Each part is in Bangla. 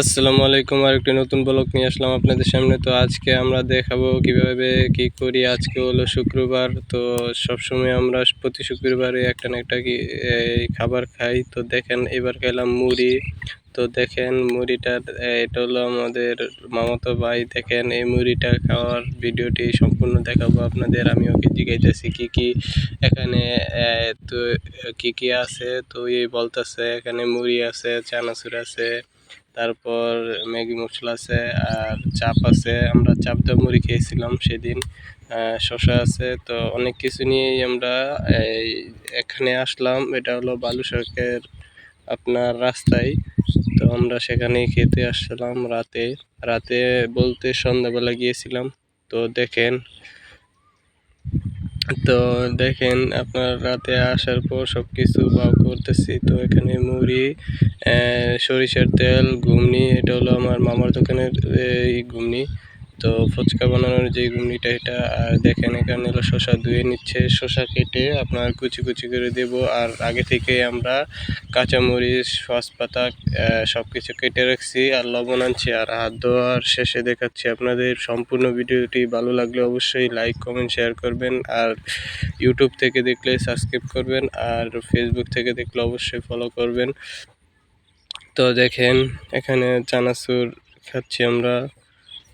আসসালামু আলাইকুম আর একটি নতুন ব্লগ নিয়ে আসলাম আপনাদের সামনে। তো আজকে আমরা দেখাবো কীভাবে কি করি। আজকে হলো শুক্রবার, তো সবসময় আমরা প্রতি শুক্রবারে একটা না একটা কি খাবার খাই। তো দেখেন, এবার খেলাম মুড়ি। তো দেখেন, মুড়িটা, এটা হলো আমাদের মামাতো ভাই। দেখেন, এই মুড়িটা খাওয়ার ভিডিওটি সম্পূর্ণ দেখাবো আপনাদের। আমি ওকে জিজ্ঞাসা কি কি এখানে তো, কি কি আছে। তো এই বলতেছে, এখানে মুড়ি আছে, চানাচুর আছে। তারপর ম্যাগি মশলা আছে আর চাপ আছে। আমরা চাপ দিয়ে মুড়ি খেয়েছিলাম সেদিন শসা আছে। তো অনেক কিছু নিয়েই আমরা এখানে আসলাম। এটা হলো বালুশাকের আপনার রাস্তায়। তো আমরা সেখানেই খেতে আসলাম রাতে। রাতে বলতে সন্ধ্যাবেলা গিয়েছিলাম। তো দেখেন তো দেখেন, আপনার রাতে আসার পর সব কিছু বা করতেছি। তো এখানে মুড়ি সরিষার তেল ঘুমনি এটা হলো আমার মামার দোকানের এই ঘুগনি। তো ফুচকা বানানোর যে ঘুগনিটা এটা আর দেখেন, এখানে হলো শসা ধুয়ে নিচ্ছে। শসা কেটে আপনার কুচি কুচি করে দেব। আর আগে থেকে আমরা কাঁচামরিচ পাতা সব কিছু কেটে রাখছি আর লবণ আনছি। আর হাত ধোয়ার শেষে দেখাচ্ছি আপনাদের সম্পূর্ণ ভিডিওটি। ভালো লাগলে অবশ্যই লাইক কমেন্ট শেয়ার করবেন। আর ইউটিউব থেকে দেখলে সাবস্ক্রাইব করবেন। আর ফেসবুক থেকে দেখলে অবশ্যই ফলো করবেন। তো দেখেন, এখানে চানাচুর খাচ্ছি আমরা।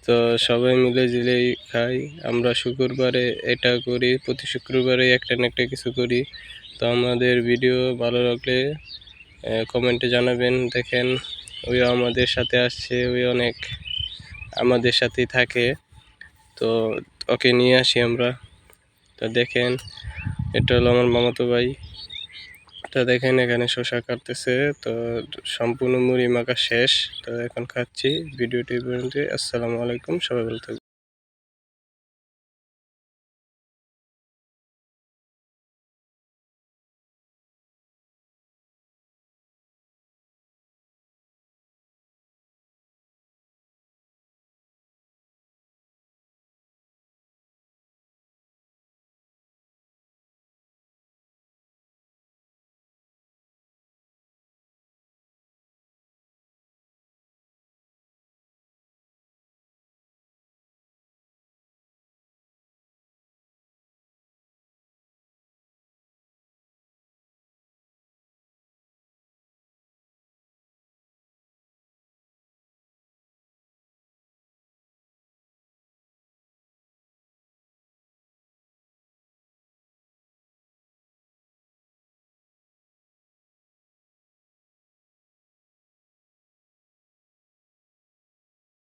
তো সবাই মিলে জিলেই খাই। আমরা শুক্রবারে এটা করি, প্রতি শুক্রবারে একটা না একটা কিছু করি। তো আমাদের ভিডিও ভালো লাগলে কমেন্টে জানাবেন, দেখেন ওই আমাদের সাথে আসছে, ওই অনেক আমাদের সাথেই থাকে। তো ওকে নিয়ে আসি আমরা। তো দেখেন, এটা হলো আমার মামাতো ভাই। তো দেখেন, এখানে শসা কাটতেছে। তো সম্পূর্ণ মুড়ি মাখা শেষ। তো এখন খাচ্ছি। ভিডিওটি পর্যন্ত আসসালামু আলাইকুম। সবাই বলতে